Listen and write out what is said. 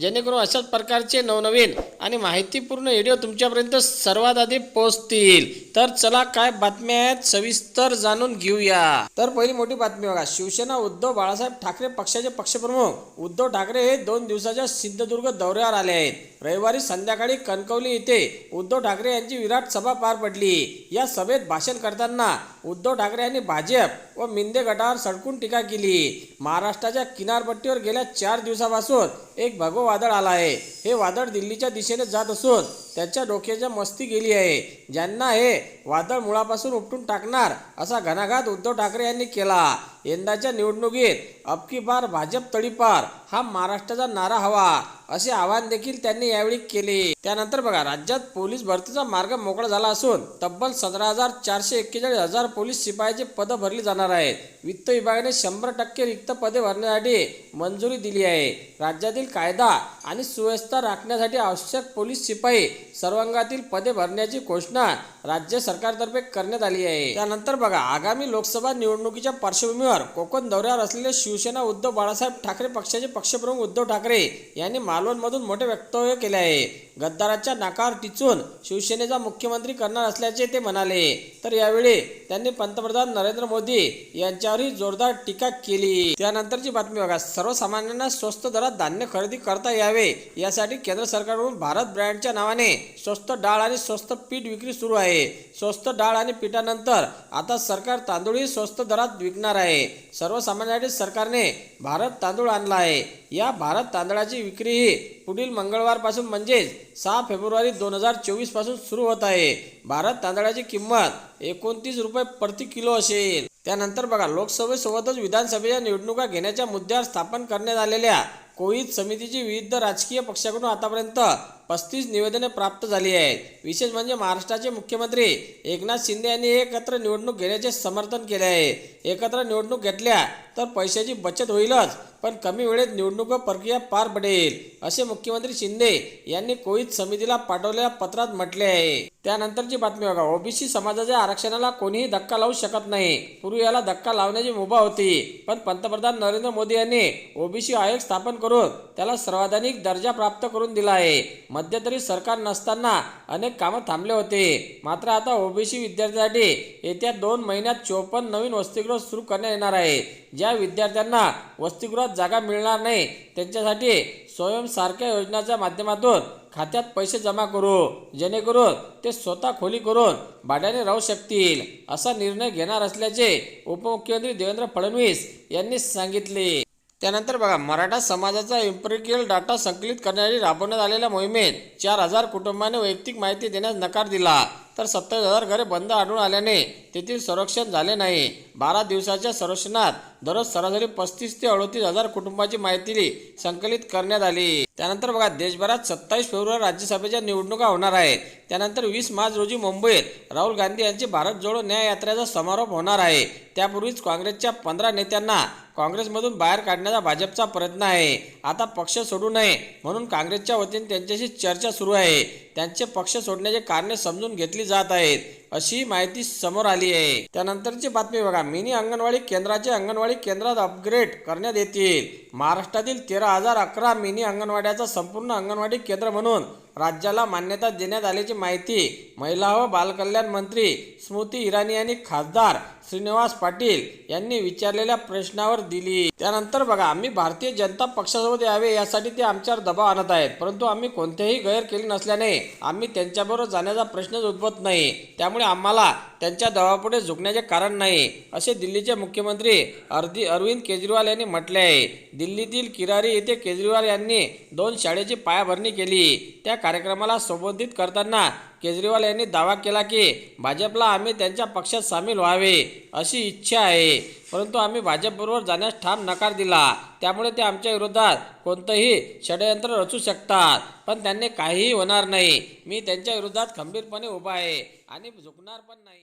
जेणेकरून अशाच प्रकारचे नवनवीन आणि माहितीपूर्ण व्हिडिओ तुमच्यापर्यंत सर्वात आधी पोहोचतील. तर चला काय बातम्या आहेत सविस्तर जाणून घेऊया. तर पहिली मोठी बातमी बघा. शिवसेना उद्धव बाळासाहेब ठाकरे पक्षाचे पक्षप्रमुख. उद्धव ठाकरे हे दोन दिवसाच्या सिंधुदुर्ग दौऱ्यावर आले आहेत. रविवारी संध्याकाळी कणकवली येथे उद्धव ठाकरे यांची विराट सभा पार पडली. या सभेत भाषण करताना उद्धव ठाकरे यांनी भाजप व मिंदे गटावर सडकून टीका केली. महाराष्ट्राच्या किनारपट्टीवर गेल्या चार दिवसापासून एक भगव वादळ आला आहे. हे वादळ दिल्लीच्या दिशेने जात असून त्याच्या डोक्याच्या मस्ती गेली आहे. ज्यांना हे वादळ मुळापासून उपटून टाकणार असा घणाघात उद्धव ठाकरे यांनी केला. यंदाच्या निवडणुकीत अबकी बार भाजप तडीपार हा महाराष्ट्राचा नारा हवा असे आवाहन देखील त्यांनी यावेळी केले. त्यानंतर बघा राज्यात पोलीस भरतीचा मार्ग मोकळा झाला असून तब्बल सतरा हजार चारशे एक्केचाळीस हजार पोलीस शिपायाचे पदं भरली जाणार आहेत. वित्त विभागाने शंभर टक्के रिक्त पदे भरण्यासाठी मंजुरी दिली आहे. राज्यातील कायदा आणि सुव्यवस्था राखण्यासाठी आवश्यक पोलीस शिपाई सर्वांगातील पदे भरण्याची घोषणा राज्य सरकारतर्फे करण्यात आली आहे. त्यानंतर बघा आगामी लोकसभा निवडणुकीच्या पार्श्वभूमीवर कोकण दौऱ्यावर असलेले शिवसेना उद्धव बाळासाहेब ठाकरे पक्षाचे पक्षप्रमुख उद्धव ठाकरे यांनी मालवणमधून मोठे वक्तव्य केले आहे. गद्दाराच्या नाकार टिचून शिवसेनेचा मुख्यमंत्री करणार असल्याचे ते म्हणाले. तर यावेळी त्यांनी पंतप्रधान नरेंद्र मोदी यांच्यावरही जोरदार टीका केली. त्यानंतरची बातमी बघा. सर्वसामान्यांना स्वस्त दरात धान्य खरेदी करता यावे यासाठी केंद्र सरकारकडून भारत ब्रँडच्या नावाने स्वस्त डाळ आणि स्वस्त पीठ विक्री सुरू आहे. स्वस्त डाळ आणि पिठानंतर आता सरकार तांदूळही स्वस्त दरात विकणार आहे. सर्वसामान्यांसाठी सरकारने भारत तांदूळ आणला आहे. या भारत तांदळाची विक्री ही पुढील मंगळवारपासून म्हणजेच सहा फेब्रुवारी दोन हजार चोवीसपासून सुरू होत आहे. भारत तांदळाची किंमत एकोणतीस रुपये प्रति किलो असेल. त्यानंतर बघा लोकसभेसोबतच विधानसभेच्या निवडणुका घेण्याच्या मुद्द्यावर स्थापन करण्यात आलेल्या कोविद समितीची विविध राजकीय पक्षाकडून आतापर्यंत पस्तीस निवेदने प्राप्त झाली आहेत. विशेष म्हणजे महाराष्ट्राचे मुख्यमंत्री एकनाथ शिंदे यांनी एकत्र निवडणूक घेण्याचे समर्थन केले आहे. एकत्र निवडणूक घेतल्या तर पैशाची बचत होईलच पण कमी वेळेत निवडणूक प्रक्रिया पार पडेल असे मुख्यमंत्री शिंदे यांनी कोविद समितीला पाठवलेल्या पत्रात म्हटले आहे. त्यानंतरची बातमी बघा. ओबीसी समाजाच्या आरक्षणाला कोणीही धक्का लावू शकत नाही. पूर्वी याला धक्का लावण्याची मुभा होती पण पंतप्रधान नरेंद्र मोदी यांनी ओबीसी आयोग स्थापन करून त्याला सर्वाधिक दर्जा प्राप्त करून दिला आहे. मध्यंतरी सरकार नसताना अनेक कामं थांबले होते. मात्र आता ओबीसी विद्यार्थ्यांसाठी येत्या दोन महिन्यात चोपन्न नवीन वसतिगृह सुरू करण्यात येणार आहे. ज्या विद्यार्थ्यांना वसतिगृहात जागा मिळणार नाही त्यांच्यासाठी स्वयंसारख्या योजनाच्या माध्यमातून खात्यात पैसे जमा करू. जेणेकरून ते स्वतः खोली करून भाड्याने राहू शकतील असा निर्णय घेणार असल्याचे उपमुख्यमंत्री देवेंद्र फडणवीस यांनी सांगितले. त्यानंतर बघा मराठा समाजाचा इम्प्रिकियल डाटा संकलित करण्यासाठी राबवण्यात आलेल्या मोहिमेत चार हजार कुटुंबाने वैयक्तिक माहिती देण्यास नकार दिला. तर सत्तावीस हजार घरे बंद आढळून आल्याने तेथील संरक्षण झाले नाही. बारा दिवसाच्या संरक्षणात दररोज सरासरी पस्तीस ते अडतीस हजार कुटुंबाची माहिती संकलित करण्यात आली. त्यानंतर बघा देशभरात सत्तावीस फेब्रुवारी राज्यसभेच्या निवडणुका होणार आहेत. त्यानंतर वीस मार्च रोजी मुंबईत राहुल गांधी यांची भारत जोडो न्याय यात्रेचा समारोप होणार आहे. त्यापूर्वीच काँग्रेसच्या पंधरा नेत्यांना काँग्रेसमधून बाहेर काढण्याचा भाजपचा प्रयत्न आहे. आता पक्ष सोडू नये म्हणून काँग्रेसच्या वतीने त्यांच्याशी चर्चा सुरू आहे. त्यांचे पक्ष सोडण्याचे कारणे समजून घेतली जात आहेत अशी माहिती समोर आली आहे. त्यानंतरची बातमी बघा. मिनी अंगणवाडी केंद्राचे अंगणवाडी केंद्रात अपग्रेड करण्यात येतील. महाराष्ट्रातील तेरा हजार अकरा मिनी अंगणवाड्याचा संपूर्ण अंगणवाडी केंद्र म्हणून राज्याला मान्यता देण्यात आल्याची माहिती महिला व बालकल्याण मंत्री स्मृती इराणी आणि खासदार श्रीनिवास पाटील यांनी विचारलेल्या प्रश्नावर दिली. त्यानंतर बघा आम्ही भारतीय जनता पक्षासोबत यावे यासाठी ते आमच्यावर दबाव आणत आहेत. परंतु आम्ही कोणतेही गैर केले नसल्याने आम्ही त्यांच्याबरोबर जाण्याचा प्रश्नच उद्भवत नाही. त्यामुळे आम्हाला त्यांच्या दबावापुढे झुकण्याचे कारण नाही असे दिल्लीचे मुख्यमंत्री अर्दी अरविंद केजरीवाल यांनी म्हटले आहे. दिल्लीतील किरारी येथे केजरीवाल यांनी दोन शाळेची पायाभरणी केली. त्या कार्यक्रमाला संबोधित करताना केजरीवाल यांनी दावा केला की भाजपला आम्ही त्यांच्या पक्षात सामील व्हावे अशी इच्छा आहे. परंतु आम्ही भाजपबरोबर जाण्यास ठाम नकार दिला. त्यामुळे ते आमच्या विरोधात कोणतंही षडयंत्र रचू शकतात. पण त्यांनी काहीही होणार नाही. मी त्यांच्या विरोधात खंबीरपणे उभा आहे आणि झुकणार पण नाही.